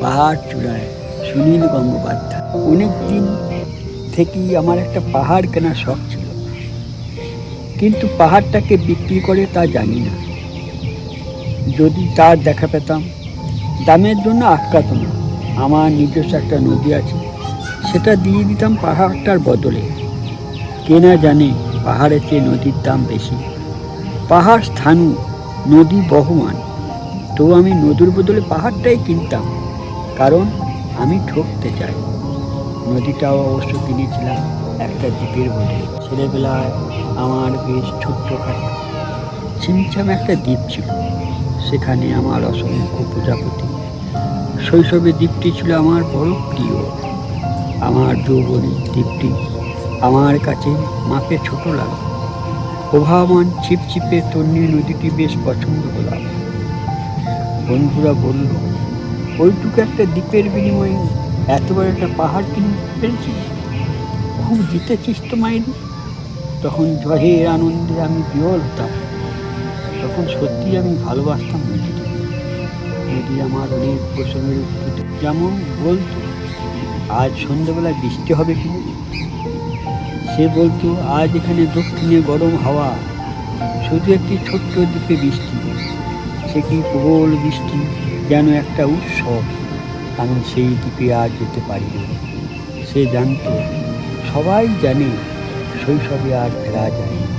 পাহাড় চূড়ায় সুনীল গঙ্গোপাধ্যায়। অনেক দিন থেকেই আমার একটা পাহাড় কেনার শখ ছিল। কিন্তু পাহাড়টাকে বিক্রি করে তা জানি না। যদি তার দেখা পেতাম, দামের জন্য আটকাতো না। আমার নিজস্ব একটা নদী আছে, সেটা দিয়ে দিতাম পাহাড়টার বদলে। কেনা জানে পাহাড়ের চেয়ে নদীর দাম বেশি। পাহাড় স্থানু, নদী বহমান। তো আমি নদীর বদলে পাহাড়টাই কিনতাম। কারণ আমি ঠকতে চাই। নদীটাও অবশ্য কিনেছিলাম একটা দ্বীপের বদলে ছেলেবেলায় আমার বেশ ছোট্টখাটো ছিমছাম একটা দ্বীপ ছিল। সেখানে আমার অসংখ্য প্রজাপতি। শৈশবে দ্বীপটি ছিল আমার বড় প্রিয়। আমার যৌবনী দ্বীপটি আমার কাছে মাপে ছোট লাগে। প্রভাবমান ছিপছিপে তন্নি নদীটি বেশ পছন্দ হলাম বন্ধুরা বলল ওইটুকু একটা দ্বীপের বিনিময়ে এত বড় একটা পাহাড় কিনে ফেলছিস? খুব জিতেছিস তো মাইরি। তখন জহের আনন্দে আমি বিহল হতাম। তখন সত্যি আমি ভালোবাসতাম নদীকে নদী আমার অনেক প্রশ্নের উত্তর যেমন বলতো, আজ সন্ধ্যেবেলায় বৃষ্টি হবে কি? সে বলতো, আজ এখানে দক্ষিণে গরম হাওয়া। শুধু একটি ছোট্ট দ্বীপে বৃষ্টি। সে কি প্রবল বৃষ্টি? যেন একটা উৎসব। আমি সেই দ্বীপে আর যেতে পারি না সে জানত, সবাই জানে শৈশবে আর ফেরা যায়